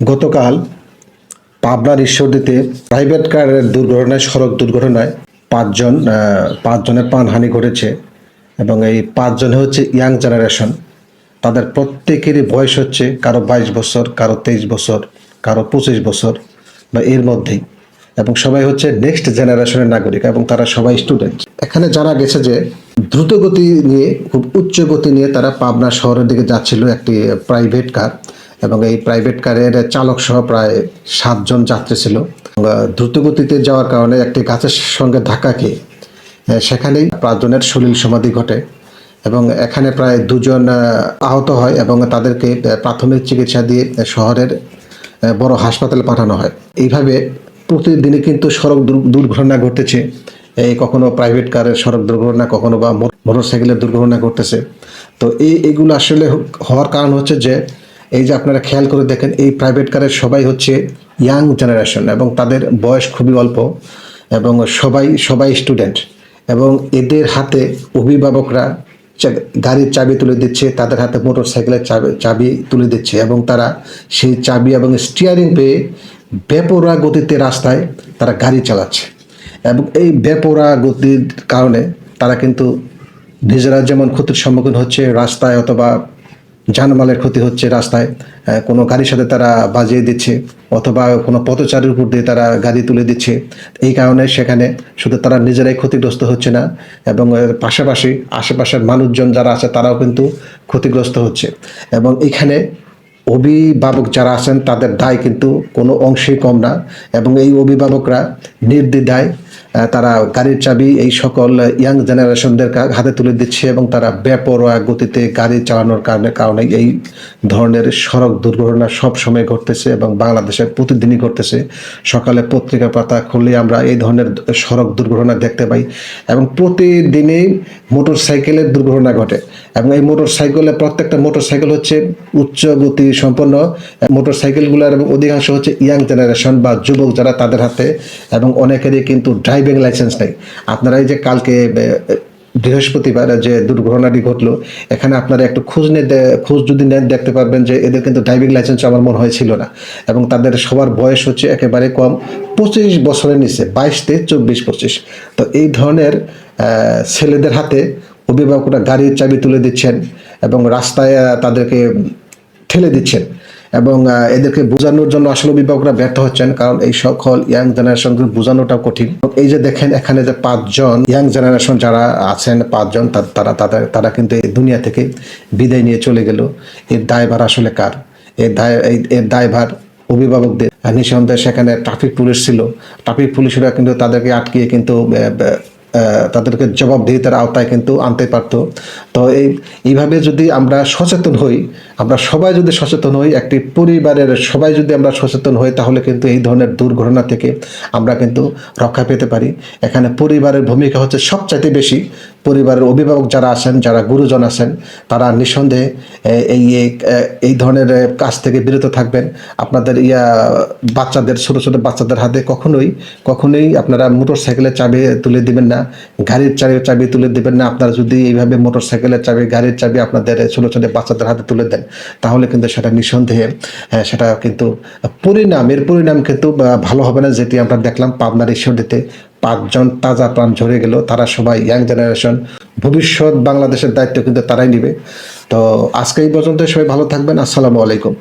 গতকাল পাবনার ঈশ্বরদীতে প্রাইভেট কারের দুর্ঘটনায়, সড়ক দুর্ঘটনায় পাঁচজন পাঁচজনের প্রাণহানি ঘটেছে এবং এই পাঁচজনে হচ্ছে ইয়াং জেনারেশন। তাদের প্রত্যেকেরই বয়স হচ্ছে কারও বাইশ বছর, কারও তেইশ বছর, কারও পঁচিশ বছর বা এর মধ্যেই। এবং সবাই হচ্ছে নেক্সট জেনারেশনের নাগরিক এবং তারা সবাই স্টুডেন্ট এখানে জানা গেছে যে দ্রুত গতি নিয়ে, খুব উচ্চ গতি নিয়ে তারা পাবনা শহরের দিকে যাচ্ছিল একটি প্রাইভেট কার এবং এই প্রাইভেট কারের চালক সহ প্রায় সাতজন যাত্রী ছিল। এবং, আহ, দ্রুত গতিতে যাওয়ার কারণে একটি গাছের সঙ্গে ধাক্কা খেয়ে সেখানেই পাঁচজনের সলিল সমাধি ঘটে এবং এখানে প্রায় দুজন আহত হয় এবং তাদেরকে প্রাথমিক চিকিৎসা দিয়ে শহরের বড় হাসপাতালে পাঠানো হয়। এইভাবে প্রতিদিনই কিন্তু সড়ক দুর্ঘটনা ঘটেছে। এই কখনো প্রাইভেট কারের সড়ক দুর্ঘটনা কখনো বা মোটর সাইকেলের দুর্ঘটনা ঘটতেছে তো এই এগুলো আসলে হওয়ার কারণ হচ্ছে যে এই যে আপনারা খেয়াল করে দেখেন, এই প্রাইভেট কারের সবাই হচ্ছে ইয়াং জেনারেশন এবং তাদের বয়স খুবই অল্প এবং সবাই সবাই স্টুডেন্ট এবং এদের হাতে অভিভাবকরা গাড়ির চাবি তুলে দিচ্ছে, তাদের হাতে মোটর সাইকেলের চাবি চাবি তুলে দিচ্ছে এবং তারা সেই চাবি এবং স্টিয়ারিং পেয়ে বেপরোয়া গতিতে রাস্তায় তারা গাড়ি চালাচ্ছে এবং এই বেপরোয়া গতির কারণে তারা কিন্তু নিজেরা যেমন ক্ষতির সম্মুখীন হচ্ছে রাস্তায় অথবা জানমালের ক্ষতি হচ্ছে রাস্তায় কোনো গাড়ির সাথে তারা বাজিয়ে দিচ্ছে অথবা কোনো পথচারীর উপর দিয়ে তারা গাড়ি তুলে দিচ্ছে। এই কারণে সেখানে শুধু তারা নিজেরাই ক্ষতিগ্রস্ত হচ্ছে না এবং পাশাপাশি আশেপাশের মানুষজন যারা আছে তারাও কিন্তু ক্ষতিগ্রস্ত হচ্ছে। এবং এখানে অভিভাবক যারা আছেন তাদের দায় কিন্তু কোনো অংশেই কম না এবং এই অভিভাবকরা নির্দ্বিধায় তারা গাড়ির চাবি, এই সকল ইয়াং জেনারেশনদের হাতে তুলে দিচ্ছে এবং তারা বেপরোয়া গতিতে গাড়ি চালানোর কারণে কারণে এই ধরনের সড়ক দুর্ঘটনা সব সময় ঘটতেছে এবং বাংলাদেশের প্রতিদিনই ঘটতেছে। সকালে পত্রিকা পাতা খুললে আমরা এই ধরনের সড়ক দুর্ঘটনা দেখতে পাই এবং প্রতিদিনই মোটর সাইকেলের দুর্ঘটনা ঘটে এবং এই মোটর সাইকেলে প্রত্যেকটা মোটর সাইকেল হচ্ছে উচ্চ গতি সম্পন্ন। মোটর সাইকেলগুলোর এবং অধিকাংশ হচ্ছে ইয়াং জেনারেশন বা যুবক যারা তাদের হাতে এবং অনেকেরই কিন্তু ড্রাইভিং লাইসেন্স নেই। আপনারা এই যে কালকে বৃহস্পতিবার যে দুর্ঘটনাটি ঘটলো, এখানে আপনারা একটু খোঁজ নিয়ে খোঁজ যদি নেন, দেখতে পারবেন যে এদের কিন্তু ড্রাইভিং লাইসেন্স আমার মনে হয় ছিল না। এবং তাদের সবার বয়স হচ্ছে একেবারে কম পঁচিশ বছরের নিচে, বাইশ থেকে চব্বিশ পঁচিশ। তো এই ধরনের ছেলেদের হাতে অভিভাবকরা গাড়ির চাবি তুলে দিচ্ছেন এবং রাস্তায় তাদেরকে ঠেলে দিচ্ছেন। এবং এদেরকে বোঝানোর জন্য আসলে অভিভাবকরা ব্যর্থ হচ্ছেন, কারণ এই সকল ইয়াং জেনারেশনকে বোঝানোটাও কঠিন। এই যে দেখেন এখানে যে পাঁচজন ইয়াং জেনারেশন যারা আছেন, পাঁচজন তারা, তাদের, তারা কিন্তু এই দুনিয়া থেকে বিদায় নিয়ে চলে গেল। এর দায়ভার আসলে কার? এর দায় এর দায়ভার অভিভাবকদের। নিঃসন্দেহে সেখানে ট্রাফিক পুলিশ ছিল। ট্রাফিক পুলিশরা কিন্তু তাদেরকে আটকিয়ে কিন্তু তাদেরকে জবাবদিহিতার আওতায় কিন্তু আনতে পারত। তো এই, এইভাবে যদি আমরা সচেতন হই, আমরা সবাই যদি সচেতন হই, একটি পরিবারের সবাই যদি আমরা সচেতন হই, তাহলে কিন্তু এই ধরনের দুর্ঘটনা থেকে আমরা কিন্তু রক্ষা পেতে পারি। এখানে পরিবারের ভূমিকা হচ্ছে সবচাইতে বেশি। পরিবারের অভিভাবক যারা আছেন, যারা গুরুজন আছেন, তারা নিঃসন্দেহে এই এই- ধরনের কাজ থেকে বিরত থাকবেন। আপনাদের ইয়া, বাচ্চাদের, ছোটো ছোটো বাচ্চাদের হাতে কখনোই কখনোই আপনারা মোটর সাইকেলের চাবি তুলে দিবেন না, গাড়ির চাবি চাবি তুলে দিবেন না। আপনারা যদি এইভাবে মোটর সাইকেলের চাবি, গাড়ির চাবি আপনাদের ছোটো ছোটো বাচ্চাদের হাতে তুলে দেন, তাহলে কিন্তু সেটা নিঃসন্দেহে সেটা কিন্তু পরিণাম, এর পরিণাম কিন্তু ভালো হবে না, যেটি আমরা দেখলাম পাবনার ঈশ্বরদীতে। পাঁচজন তাজা প্রাণ ঝরে গেল। তারা সবাই ইয়াং জেনারেশন ভবিষ্যৎ বাংলাদেশের দায়িত্ব কিন্তু তারাই নিবে। তো আজকে এই পর্যন্ত সবাই ভালো থাকবেন, আসসালামু আলাইকুম।